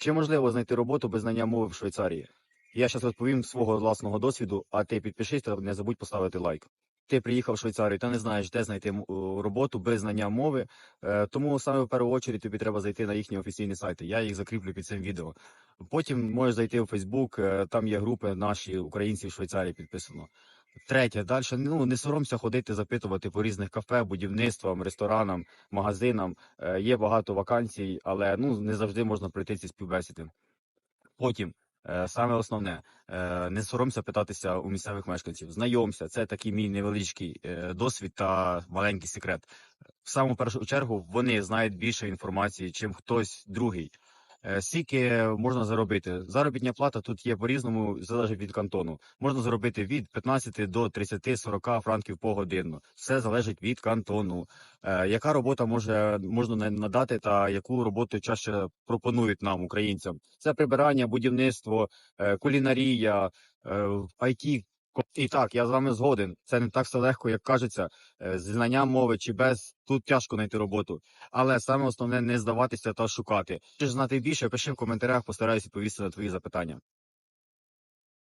Чи можливо знайти роботу без знання мови в Швейцарії? Я зараз розповім свого власного досвіду, а ти підпишись та не забудь поставити лайк. Ти приїхав в Швейцарію та не знаєш, де знайти роботу без знання мови, е, тому саме в першу чергу тобі треба зайти на їхні офіційні сайти. Я їх закріплю під цим відео. Потім можеш зайти в Фейсбук, е, там є групи наші українці в Швейцарії підписано. Третє, далі ну не соромся ходити, запитувати по різних кафе, будівництвам, ресторанам, магазинам. Е, Є багато вакансій, але ну не завжди можна пройти ці співбесіди. Потім, е, саме основне, е, не соромся питатися у місцевих мешканців. Знайомся, це такий мій невеличкий е, досвід та маленький секрет. В саму першу чергу вони знають більше інформації, чим хтось другий. Е, Скільки можна заробити? Заробітня плата тут є по-різному, залежить від кантону. Можна заробити від 15 до 30-40 франків погодинно. Все залежить від кантону. Е, яка робота може можна на- надати, та яку роботу чаще пропонують нам, українцям? Це прибирання, будівництво, е, кулінарія, IT. І так, я з вами згоден. Це не так все легко, як кажеться. зі знанням мови чи без тут тяжко знайти роботу. Але саме основне не здаватися та шукати. Чи знати більше, пиши в коментарях, постараюсь відповісти на твої запитання.